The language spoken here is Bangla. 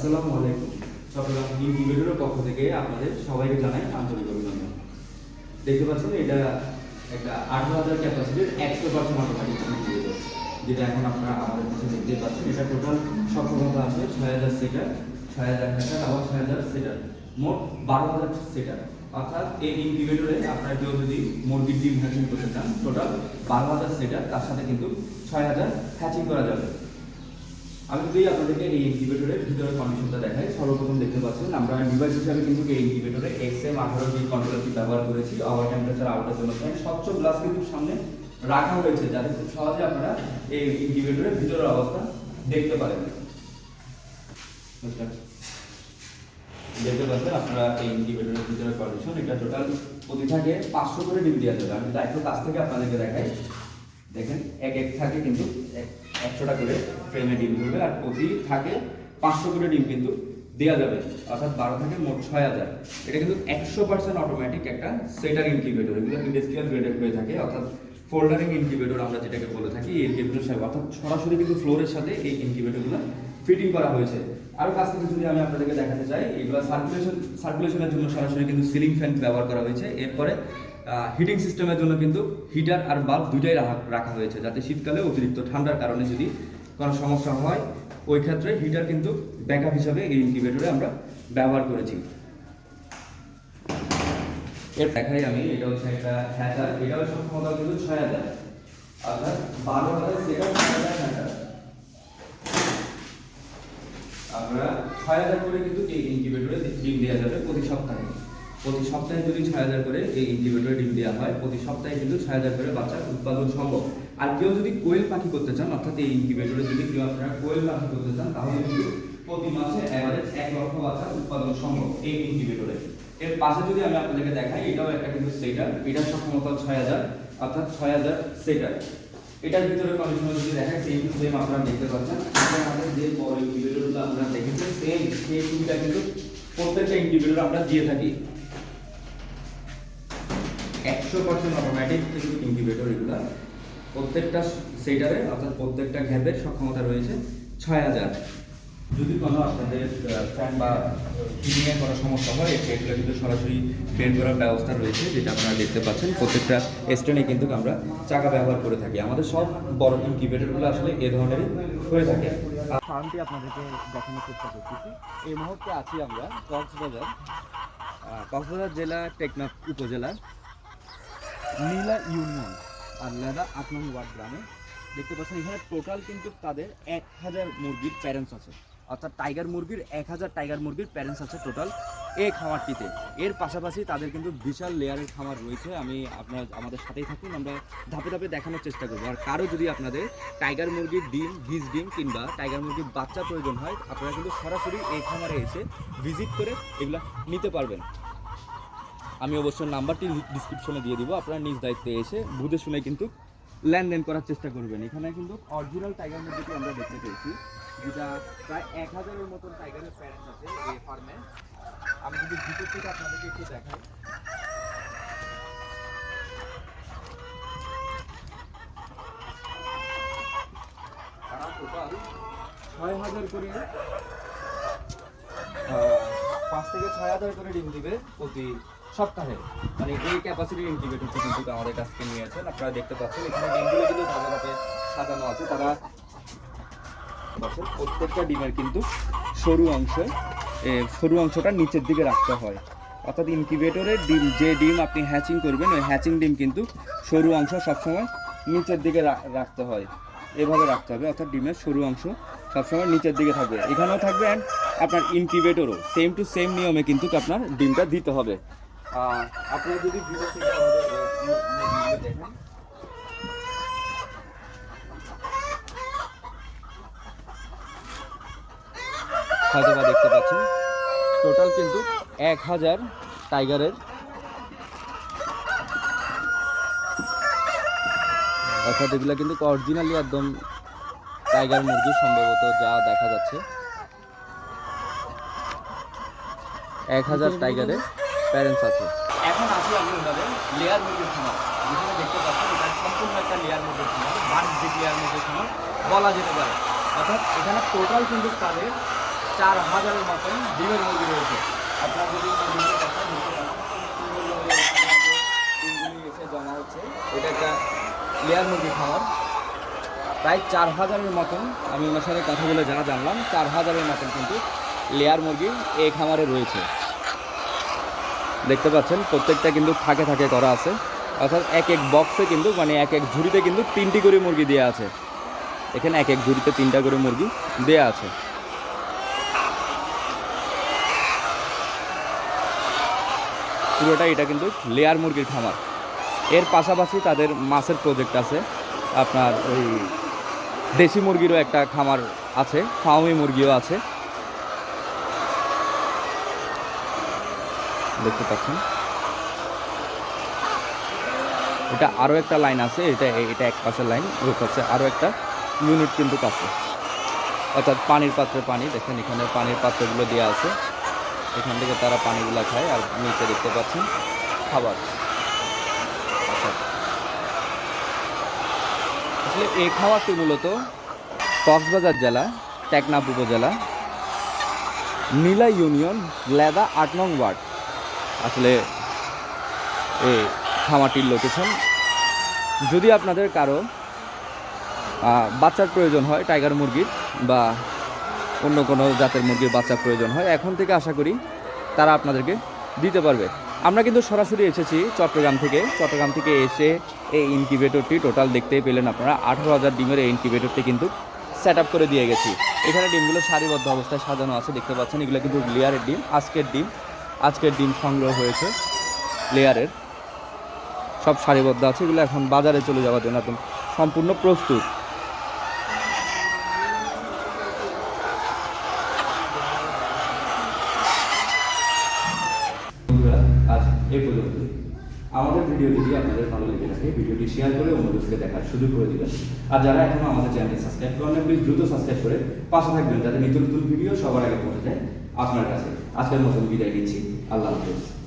আসসালামু আলাইকুম। চট্টগ্রাম ইনকিউবেটরের পক্ষ থেকে আপনাদের সবাইকে জানাই আন্তরিক অভিনন্দন। দেখতে পাচ্ছেন, এটা একটা আঠারো হাজার ক্যাপাসিটির একশো পার্সেন্ট অটোমেটিক যেটা এখন আপনারা আমাদের কাছে দেখতে পাচ্ছেন। এটা টোটাল সক্ষমতা আছে ছয় হাজার সিটার ছয় হাজার হ্যাটার আবার ছয় হাজার সিটার মোট বারো হাজার সিটার অর্থাৎ এই ইনকিউবেটরে আপনারা কেউ যদি মুরগির ডিম হ্যাচিং করতে চান টোটাল বারো হাজার সিটার তার সাথে কিন্তু ছয় হাজার হ্যাচিং করা যাবে। আমি যদি আপনাদেরকে এই ইনকিউবেটরের ভিতরে কন্ডিশনটা দেখাই। সর্বপ্রথম দেখতে পাচ্ছেন, আমরা ডিভাইস হিসাবে কিন্তু এই ইনকিউবেটরে এক্স এম আঠারো জি কন্ট্রোলারটি ব্যবহার করেছি। আওয়ার টেম্পারেচার আউটের জন্য স্বচ্ছ গ্লাস কিন্তু সামনে রাখা হয়েছে, যাতে খুব সহজে আপনারা এই ইনকিউবেটরের ভিতরের অবস্থা দেখতে পারেন? দেখতে পাচ্ছেন, আপনারা এই ইনকিউবেটরের ভিতরে কন্ডিশন এটা টোটাল প্রতি থাকে পাঁচশো করে ডিম দেওয়া যাবে। আমি দায়িত্ব কাছ থেকে আপনাদেরকে দেখাই। দেখেন, এক এক থাকে কিন্তু এক- একশোটা করে ফ্রেমে ডিম ধরবে আর প্রতি থাকে পাঁচশো করে ডিম কিন্তু দেওয়া যাবে। অর্থাৎ বারো থেকে মোট ছয় হাজার। এটা কিন্তু একশো পার্সেন্ট অটোমেটিক একটা সেটার ইনকিউবেটর এগুলো ইন্ডাস্ট্রিয়াল গ্রেডেড হয়ে থাকে। অর্থাৎ ফোল্ডারিং ইনকিউবেটর আমরা যেটাকে বলে থাকি, এই ইনকিউবেটর সাথে অর্থাৎ সরাসরি কিন্তু ফ্লোরের সাথে এই ইনকিউবেটরগুলো ফিটিং করা হয়েছে। আরও কাছ থেকে যদি আমি আপনাদেরকে দেখাতে চাই, এগুলো সার্কুলেশন সার্কুলেশনের জন্য সরাসরি কিন্তু সিলিং ফ্যান ব্যবহার করা হয়েছে। এরপরে হিটিং সিস্টেমের জন্য কিন্তু হিটার আর বাল্ব দুইটাই রাখা- হয়েছে, যাতে শীতকালে অতিরিক্ত ঠান্ডার কারণে যদি কোনো সমস্যা হয়, ওই ক্ষেত্রে হিটার কিন্তু ব্যাকআপ হিসাবে এই ইনকিউবেটরে আমরা ব্যবহার করেছি। এর দেখাই আমি, এটা হচ্ছে একটা হ্যাচার এটাও সক্ষমতা কিন্তু ছয় হাজার, অর্থাৎ বারো হাজার ছয় হাজার আমরা ছয় হাজার করে কিন্তু এই ইনকিউবেটরে ডিম দেওয়া যাবে প্রতি সপ্তাহে। প্রতি সপ্তাহে যদি ছয় হাজার করে এই ইনকিউবেটরে ডিম দেওয়া হয়, প্রতি সপ্তাহে কিন্তু ছয় হাজার করে বাচ্চার উৎপাদন সম্ভব। আর কেউ যদি কোয়েল পাখি করতে চান, অর্থাৎ এই ইনকিউবেটরে যদি কেউ আপনারা কোয়েল পাখি করতে চান, তাহলে কিন্তু প্রতি মাসে অ্যাভারেজ এক লক্ষ বাচ্চার উৎপাদন সম্ভব এই ইনকিউবেটরে এর পাশে যদি আমি আপনাদেরকে দেখাই, এটাও একটা কিন্তু সেটার এটার সক্ষমতা ছয় হাজার, অর্থাৎ ছয় হাজার সেটার এটার ভিতরে কন্ডিশন যদি দেখাই সেই কিন্তু সেম আপনারা দেখতে পাচ্ছেন। আমাদের যে বড় ইনকিউবেটরগুলো আমরা দেখেছি সেম সেই কিন্তু প্রত্যেকটা ইনকিউবেটর আমরা দিয়ে থাকি। একশো পার্সেন্ট অটোমেটিক কিন্তু ইনকিউবেটর এগুলো প্রত্যেকটা সেটারে অর্থাৎ প্রত্যেকটা ঘ্যাপের সক্ষমতা রয়েছে ছয় হাজার। যদি কোনো আপনাদের ফ্যান বা হিটিংয়ের কোনো সমস্যা হয় সেগুলো কিন্তু সরাসরি বের করার ব্যবস্থা রয়েছে, যেটা আপনারা দেখতে পাচ্ছেন। প্রত্যেকটা স্ট্যান্ডে কিন্তু আমরা চাকা ব্যবহার করে থাকি। আমাদের সব বড় ইনকিউবেটরগুলো আসলে এ ধরনেরই হয়ে থাকে। ফার্মটি আপনাদেরকে দেখানোর চেষ্টা করতেছি। এই মুহূর্তে আছি আমরা কক্সবাজার কক্সবাজার জেলা টেকনাফ উপজেলার নীলা ইউনিয়ন আর লেদা আট নং ওয়ার্ড গ্রামে। দেখতে পাচ্ছেন, এখানে টোটাল কিন্তু তাদের এক হাজার মুরগির প্যারেন্টস আছে। অর্থাৎ টাইগার মুরগির এক হাজার টাইগার মুরগির প্যারেন্টস আছে টোটাল এই খামারটিতে। এর পাশাপাশি তাদের কিন্তু বিশাল লেয়ারের খামার রয়েছে। আমি আপনার, আমাদের সাথেই থাকুন, আমরা ধাপে ধাপে দেখানোর চেষ্টা করব। আর কারও যদি আপনাদের টাইগার মুরগির ডিম, বীজ ডিম কিংবা টাইগার মুরগির বাচ্চা প্রয়োজন হয়, আপনারা কিন্তু সরাসরি এই খামারে এসে ভিজিট করে এগুলা নিতে পারবেন। আমি অবশ্য নাম্বারটি ডিসক্রিপশনে দিয়ে দিব। আপনারা নিজ দায়িত্বে এসে বুঝে শুনে কিন্তু লেনদেন করার চেষ্টা করবেন। এখানে কিন্তু অরিজিনাল টাইগার মুরগিটি আমরা দেখতে পেয়েছি, যেটা প্রায় এক হাজারের মতন টাইগারের প্যারেন্টস আছে এই ফার্মে আমি যদি ভিতর থেকে আপনাদেরকে একটু দেখাই। ছয় হাজার করে পাঁচ থেকে ছয় হাজার করে ডিম দিবে প্রতি সপ্তাহে। মানে এই ক্যাপাসিটির হচ্ছে কিন্তু আমাদের কাছ থেকে নিয়ে আছেন আপনারা দেখতে পাচ্ছেন, এখানে ডিমগুলো কিন্তু ধাপে সাজানো আছে। তারা প্রত্যেকটা ডিমের কিন্তু সরু অংশ সরু অংশটা নিচের দিকে রাখতে হয়। অর্থাৎ ইনকিউবেটরের ডিম, যে ডিম আপনি হ্যাচিং করবেন, ওই হ্যাচিং ডিম কিন্তু সরু অংশ সবসময় নিচের দিকে রাখতে হয়। এভাবে রাখতে হবে, অর্থাৎ ডিমের সরু অংশ সবসময় নিচের দিকে থাকবে। এখানেও থাকবে অ্যান্ড আপনার ইনকিউবেটরও সেম টু সেম নিয়মে কিন্তু আপনার ডিমটা দিতে হবে। আপনারা যদি ভিডিও থেকে আমাদের দেখেন। হয়তো বা দেখতে পাচ্ছেন। টোটাল কিন্তু এক হাজার টাইগারের অর্থাৎ এগুলো কিন্তু অরিজিনালি একদম টাইগার মুরগি সম্ভবত যা দেখা যাচ্ছে। এক হাজার টাইগারের প্যারেন্টস আছে। এখন আসি আমি ওনাদের লেয়ার মুরগির খামার যেখানে দেখতে পাচ্ছেন এটা সম্পূর্ণ একটা লেয়ার মুরগির খামার বাণিজ্যিক লেয়ার মুরগির খামার বলা যেতে পারে। অর্থাৎ এখানে টোটাল কিন্তু তাদের চার হাজারের মতন ডিমের মুরগি রয়েছে। আপনারা যদি এসে জমা হচ্ছে। এটা একটা লেয়ার মুরগি খামার প্রায় চার হাজারের মতন, আমি ওনার সাথে কথা বলে যা জানলাম, চার হাজারের মতন কিন্তু লেয়ার মুরগি এই খামারে রয়েছে। দেখতে পাচ্ছেন, প্রত্যেকটা কিন্তু থাকে থাকে করা আছে। অর্থাৎ এক এক বক্সে কিন্তু মানে এক এক ঝুড়িতে কিন্তু তিনটি করে মুরগি দেওয়া আছে। এখানে এক এক ঝুড়িতে তিনটা করে মুরগি দেয়া আছে। পুরোটা এটা কিন্তু লেয়ার মুরগির খামার। এর পাশাপাশি তাদের মাছের প্রজেক্ট আছে। আপনার ওই দেশি মুরগিরও একটা খামার আছে ফার্মি মুরগিও আছে। দেখতে পাচ্ছেন। এটা আরও একটা লাইন আছে, এটা এটা এক পাশের লাইন, ওই পাশে আরও একটা ইউনিট কিন্তু আছে। অর্থাৎ পানির পাত্রে পানি, দেখেন এখানে পানির পাত্রগুলো দেওয়া আছে। এখান থেকে তারা পানিগুলো খায়, আর নিচে দেখতে পাচ্ছেন খাবার। আসলে এই খাবারটি মূলত কক্সবাজার জেলা, টেকনাফ উপজেলা নীলা ইউনিয়ন লেদা আট নং ওয়ার্ড। আসলে এই খামারটির লোকেশন যদি আপনাদের কারও বাচ্চার প্রয়োজন হয় টাইগার মুরগির বা অন্য কোনো জাতের মুরগির বাচ্চার প্রয়োজন হয়, এখন থেকে আশা করি তারা আপনাদেরকে দিতে পারবে। আমরা কিন্তু সরাসরি এসেছি চট্টগ্রাম থেকে। চট্টগ্রাম থেকে এসে এই ইনকিউবেটরটি টোটাল দেখতেই পেলেন আপনারা। আঠারো হাজার ডিমের এই ইনকিউবেটরটি কিন্তু সেট আপ করে দিয়ে গেছি। এখানে ডিমগুলো সারিবদ্ধ অবস্থায় সাজানো আছে, দেখতে পাচ্ছেন। এগুলো কিন্তু লেয়ারের ডিম, আজকের ডিম। আজকের ডিম সংগ্রহ হয়েছে লেয়ারের সব সারিবদ্ধ আছে, এগুলো এখন বাজারে চলে যাওয়ার জন্য একদম সম্পূর্ণ প্রস্তুত। আমাদের ভিডিও যদি আপনাদের ভালো লেগে থাকে, ভিডিওটি শেয়ার করে অন্যদেরকে দেখার সুযোগ করে দিবেন। আর যারা এখনও আমাদের চ্যানেল সাবস্ক্রাইব করেন প্লিজ দ্রুত সাবস্ক্রাইব করে পাশে থাকবেন, যাতে নিত্য নতুন ভিডিও সবার আগে পৌঁছে যায় আপনার কাছে। আজকের মতন বিদায় নিচ্ছি। আল্লাহ হাফিজ।